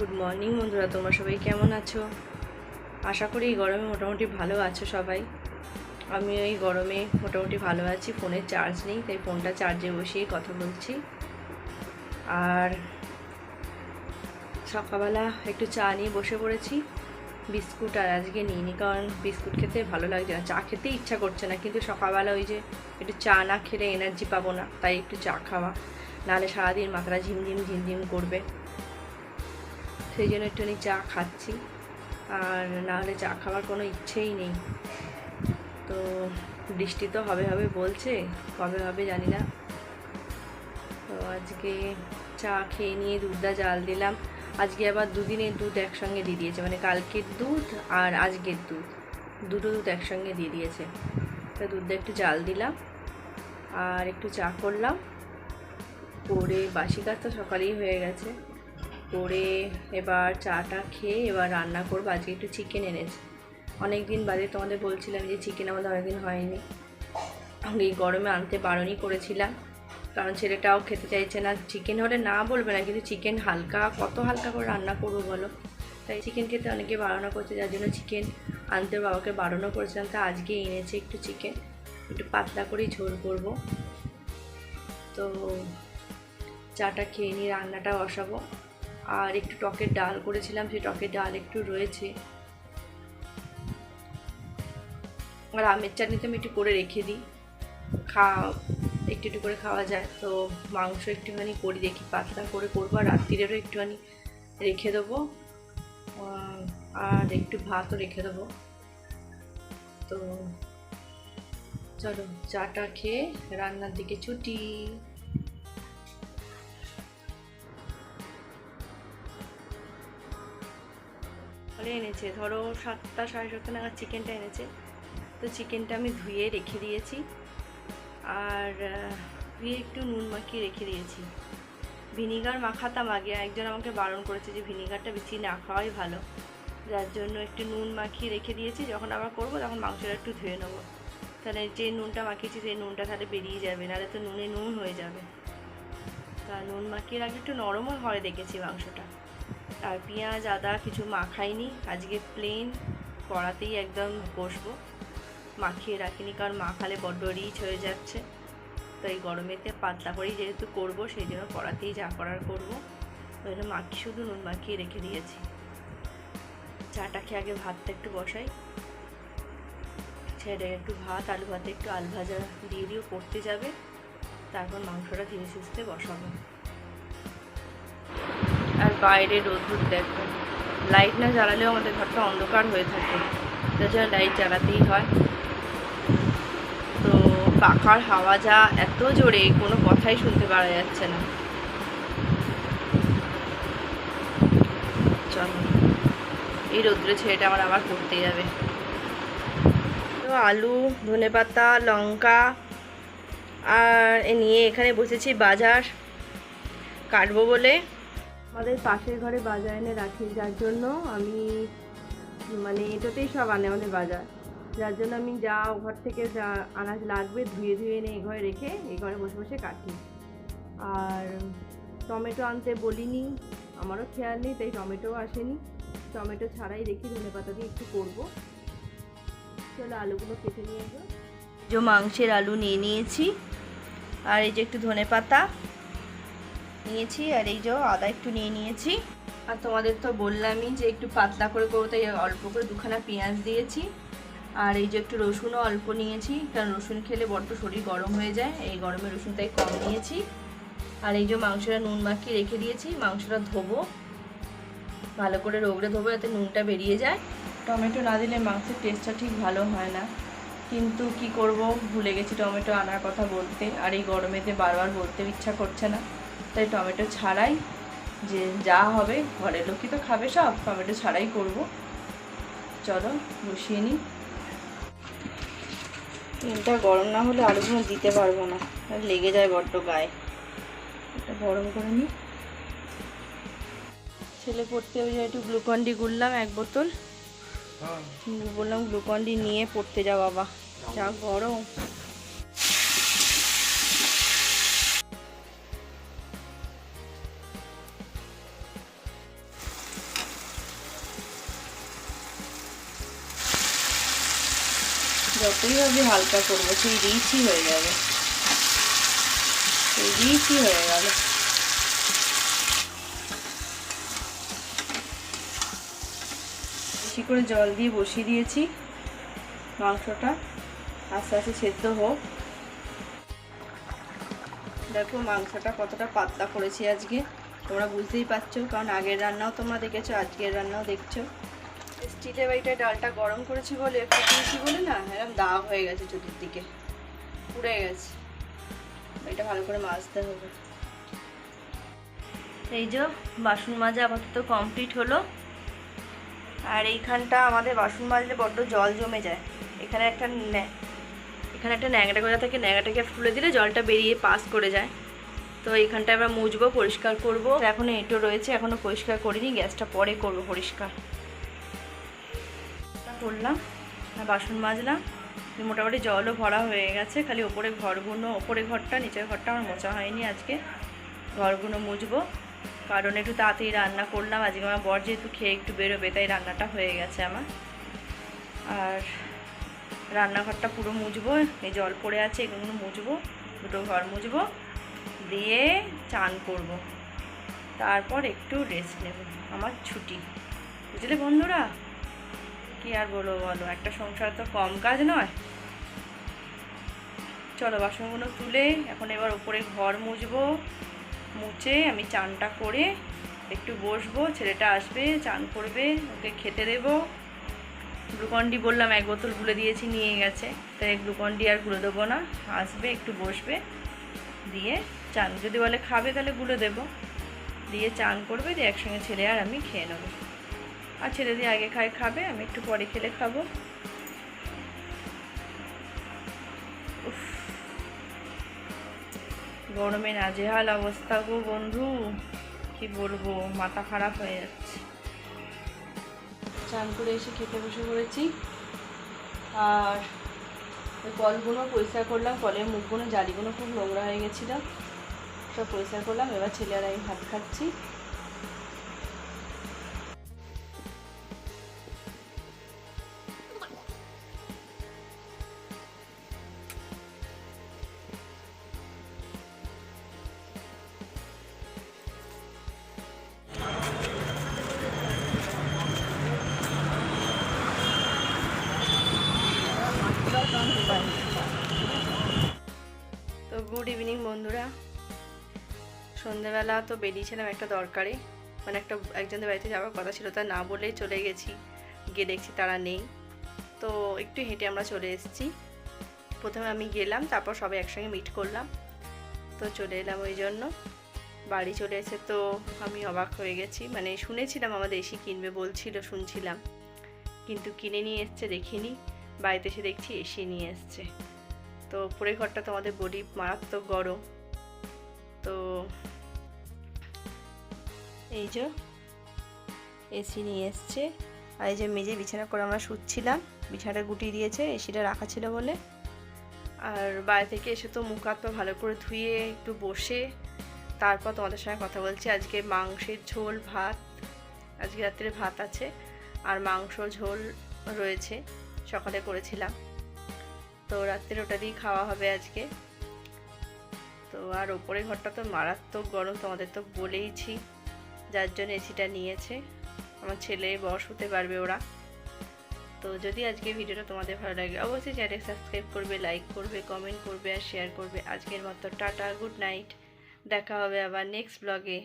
Good morning বন্ধুরা, তোমরা সবাই কেমন আছো? আশা করি এই গরমে মোটামুটি ভালো আছো সবাই। আমি এই গরমে মোটামুটি ভালো আছি ফোনের চার্জ নেই, তাই ফোনটা চার্জে বসিয়ে কথা বলছি। আর সকালবেলা একটু চা নিয়ে বসে পড়েছি, বিস্কুট আর আজকে নিইনি কারণ বিস্কুট খেতে ভালো লাগছে না। চা খেতে ইচ্ছা করছে না, কিন্তু সকালবেলা ওই যে একটু চা না খেলে এনার্জি পাবো না, তাই একটু চা খাওয়া। নাহলে সারাদিন মাথাটা ঝিমঝিম ঝিমঝিম করবে। সেই জন্য একটুখানি চা খাচ্ছি। আর নাহলে চা খাওয়ার কোনো ইচ্ছেই নেই। তো বৃষ্টি তো হবে হবে বলছে, কবে হবে জানি না। তো আজকে চা খেয়ে নিয়ে দুধটা জাল দিলাম। আজকে আবার দুদিনের দুধ একসঙ্গে দিয়ে দিয়েছে মানে কালকের দুধ আর আজকের দুধ। দুটো দুধ একসঙ্গে দিয়ে দিয়েছে। তো দুধটা একটু জাল দিলাম আর একটু চা করলাম। করে বাসি কাজ তো সকালেই হয়ে গেছে। করে এবার চাটা খেয়ে এবার রান্না করব। আজকে একটু চিকেন এনেছে। অনেক দিন বাদে তোমাদের বলছিলাম যে চিকেন আমাদের অনেকদিন হয়নি। এই গরমে আনতে বারণই করেছিলাম। কারণ ছেলেটাও খেতে চাইছে না। চিকেন হলে না বলবে না, কিন্তু চিকেন হালকা, কত হালকা করে রান্না করব বলো? তাই চিকেন খেতে অনেকে বারণ করছে, যার জন্য চিকেন আনতে বাবাকে বারণও করেছিলাম। তা আজকে এনেছে একটু চিকেন একটু পাতলা করেই ঝোল করব। তো চাটা খেয়ে নিয়ে রান্নাটা বসাবো। আর একটু টকের ডাল করেছিলাম, সেই টকের ডাল একটু রয়েছে। আর আমের চাটনি তো আমি একটু করে রেখে দিই। খা একটু একটু করে খাওয়া যায়। তো মাংস একটুখানি করি, দেখি পাতলা করে করব, আর রাত্রিরেরও একটুখানি রেখে দেবো। আর একটু ভাতও রেখে দেবো। তো চলো চাটা খেয়ে রান্নার দিকে ছুটি। ফলে এনেছে। ধরো সাতটা, সাড়ে সাতটা নাগাদ চিকেনটা এনেছে। তো চিকেনটা আমি ধুয়ে রেখে দিয়েছি। আর ধুয়ে একটু নুন মাখিয়ে রেখে দিয়েছি। ভিনিগার মাখাতাম আগে। একজন আমাকে বারণ করেছে যে ভিনিগারটা বেশি না খাওয়াই ভালো। যার জন্য একটু নুন মাখিয়ে রেখে দিয়েছি। যখন আবার করব তখন মাংসটা একটু ধুয়ে নেব। তাহলে যে নুনটা মাখিয়েছি সেই নুনটা তাহলে বেরিয়ে যাবে। নাহলে তো নুনে নুন হয়ে যাবে। তা নুন মাখিয়ে রাখলে একটু নরমও হয় দেখেছি মাংসটা। আর পেঁয়াজ, আদা কিছু মাখাইনি। আজকে প্লেন কড়াতেই একদম বসবো। মাখিয়ে রাখিনি কারণ মাখালে বড্ড রিচ হয়ে যাচ্ছে। তো এই গরমেতে পাতলা করেই যেহেতু করব, সেই জন্য কড়াতেই যা করার করব। ওই জন্য মাখি শুধু নুন মাখিয়ে রেখে দিয়েছি। চাটা খেয়ে আগে ভাতটা একটু বসাই। ছেড়ে একটু ভাত, আলু ভাতে একটু আলু ভাজা দিয়ে দিয়েও করতে যাবে। তারপর মাংসটা ধীরে সুস্থে বসাবো। আর বাইরে রোদ্দুর দেখো। লাইট না জ্বালালেও আমাদের ঘরটা অন্ধকার হয়ে থাকে। জন্য লাইট জ্বালাতেই হয়। তো পাখার হাওয়া যা এত জোরে, কোনো কথাই শুনতে পারা যাচ্ছে না। চলো, এই রৌদ্রে ছেলেটা আমার আবার করতে যাবে। তো আলু ধনেপাতা লঙ্কা, আর এ নিয়ে এখানে বসেছি বাজার। কাটবো বলে। আমাদের পাশের ঘরে বাজার এনে রাখি, যার জন্য আমি মানে এটাতেই সব আনে আমাদের বাজার। যার জন্য আমি যা ঘর থেকে যা আনাজ লাগবে ধুয়ে ধুয়ে এনে এই ঘরে রেখে এই ঘরে বসে বসে কাটি। আর টমেটো আনতে বলিনি, আমারও খেয়াল নেই, তাই টমেটোও আসেনি। টমেটো ছাড়াই দেখি ধনে পাতা দিয়ে একটু করব। চলো আলুগুলো কেটে নিয়ে যে মাংসের আলু নিয়ে নিয়েছি। আর এই যে একটু ধনে পাতা। নিয়েছি আর এই যে আদা একটু নিয়ে নিয়েছি। আর তোমাদের তো বললামই যে একটু পাতলা করে করব তাই অল্প করে দুখানা পেঁয়াজ দিয়েছি। আর এই যে একটু রসুনও অল্প নিয়েছি, কারণ রসুন খেলে বড্ড শরীর গরম হয়ে যায়, এই গরমে রসুন তাই কম নিয়েছি। আর এই যে মাংসটা নুন মাখিয়ে রেখে দিয়েছি, মাংসটা ধোবো। ভালো করে রোগড়ে ধোবো যাতে নুনটা বেরিয়ে যায়। টমেটো না দিলে মাংসের টেস্টটা ঠিক ভালো হয় না। কিন্তু কি করব, ভুলে গেছি টমেটো আনার কথা বলতে। আর এই গরমেতে বারবার বলতে ইচ্ছা করছে না। তাই টমেটো ছাড়াই যে যা হবে ঘরের লোকই তো খাবে সব টমেটো ছাড়াই করব। চলো বসিয়ে নিই। তেলটা গরম না হলে আলুগুলো দিতে পারব না। আর লেগে যায় বড্ড গায়ে। এটা গরম করে নিই। ছেলে পড়তে ওই যে একটু গ্লুকন ডি গুললাম এক বোতল। বললাম গ্লুকন ডি নিয়ে পড়তে যাও বাবা। যা গরম। যতই ভাবি হালকা করব, সেই রিচই হয়ে যাবে। সেই রিচই হয়ে গেল। বেশি করে জল দিয়ে বসিয়ে দিয়েছি। মাংসটা আস্তে আস্তে সেদ্ধ হোক। দেখো মাংসটা কতটা পাতলা করেছি আজকে। তোমরা বুঝতেই পারছ, কারণ আগের রান্নাও তোমরা দেখেছ, আজকের রান্নাও দেখছ। স্টিলের বাড়িটায় ডালটা গরম করেছি বলে ফুটিয়েছি বলে না এরকম দাগ হয়ে গেছে চতুর্দিকে, পুড়ে গেছে। এটা ভালো করে মাজতে হবে। এই যে বাসন মাজা আপাতত কমপ্লিট হলো। আর এইখানটা আমাদের বাসন মাজলে বড্ড জল জমে যায়। এখানে একটা এখানে একটা ন্যাংটা গোজা থাকে ন্যাংটাকে ফুলে দিলে জলটা বেরিয়ে পাস করে যায়। তো এইখানটা আমরা মুছবো, পরিষ্কার করব। এখনও এঁটো রয়েছে, এখনও পরিষ্কার করিনি, গ্যাসটা পরে করব পরিষ্কার। করলাম বাসন মাজলাম। মোটামুটি জলও ভরা হয়ে গেছে, খালি ওপরে ঘরগুলো ওপরে ঘরটা, নিচের ঘরটা আমার মোচা হয়নি আজকে। ঘরগুলো মুছবো, কারণ একটু তাড়াতাড়ি রান্না করলাম। আজকে আমার বর যেহেতু খেয়ে একটু বেরোবে, তাই রান্নাটা হয়ে গেছে আমার। আর রান্নাঘরটা পুরো মুছবো, এই জল পড়ে আছে, এগুলো মুছবো, দুটো ঘর মুছবো, দিয়ে চান করব। তারপর একটু রেস্ট নেব, আমার ছুটি। বুঝলে বন্ধুরা? কি আর বলব বলো? একটা সংসার তো কম কাজ নয়। চলো বাসনগুলো তুলে এখন এবার উপরে ঘর মুছবো, মুছে আমি চানটা করে একটু বসবো, ছেলেটা আসবে, চান করবে, ওকে খেতে দেবো। গ্লুকন্ডি বললাম এক বোতল গুলে দিয়েছি, নিয়ে গেছে। তাই গ্লুকন্ডি আর গুলে দেবো না, আসবে, একটু বসবে, দিয়ে চান যদি বলে খাবে তাহলে গুলে দেবো। দিয়ে চান করবে, দিয়ে একসঙ্গে ছেলে আর আমি খেয়ে নেব। আর দিয়ে আগে খায় খাবে, আমি একটু পরে খেলে খাব। গরমে নাজেহাল অবস্থা গো বন্ধু। কি বলব, মাথা খারাপ হয়ে যাচ্ছে। চান করে এসে খেতে বসে পড়েছি। আর ওই কলগুলো পরিষ্কার করলাম, কলের মুখগুলো, জালিগুলো খুব নোংরা হয়ে গেছিল। সব পরিষ্কার করলাম, এবার ছেলেরা আমি ভাত খাচ্ছি। সন্ধেবেলা তো বেরিয়েছিলাম একটা দরকারে। মানে একটা একজনের বাড়িতে যাওয়ার কথা ছিল, তা না বলেই চলে গেছি। গিয়ে দেখছি তারা নেই। তো একটু হেঁটে আমরা চলে এসেছি। প্রথমে আমি গেলাম, তারপর সবাই একসঙ্গে মিট করলাম। তো চলে এলাম ওই জন্য। বাড়ি চলে এসে তো আমি অবাক হয়ে গেছি। মানে শুনেছিলাম আমাদের এসি কিনবে বলছিল, শুনছিলাম। কিন্তু কিনে নিয়ে এসছে, দেখিনি। বাড়িতে এসে দেখছি এসি নিয়ে এসছে। তো উপরের ঘরটা তোমাদের বডি মারাত্মক গরম। তো এই যে, এসি নিয়ে এসছে। আর এই যে মেজে বিছানা করে আমরা শুচ্ছিলাম, বিছানাটা গুটিয়ে দিয়েছে, এসিটা রাখা ছিল বলে। আর বাইরে থেকে এসে তো মুখ হাত পা ভালো করে ধুয়ে একটু বসে, তারপর তোমাদের সঙ্গে কথা বলছি। আজকে মাংসের ঝোল, ভাত, আজকে রাত্রে ভাত আছে, আর মাংস ঝোল রয়েছে, সকালে করেছিলাম। তো রাত্রে ওটা দিয়ে খাওয়া হবে আজকে। তো আর ওপরের ঘরটা তো মারাত্মক গরম, তোমাদের তো বলেইছি। যার জন্য এসিটা নিয়েছে। আমার ছেলে বস হতে পারবে ওরা। তো যদি আজকে ভিডিওটা তোমাদের ভালো লাগে, অবশ্যই চ্যানেল সাবস্ক্রাইব করবে লাইক করবে কমেন্ট করবে আর শেয়ার করবে। আজকের মতো টাটা গুড নাইট দেখা হবে আবার নেক্সট ব্লগে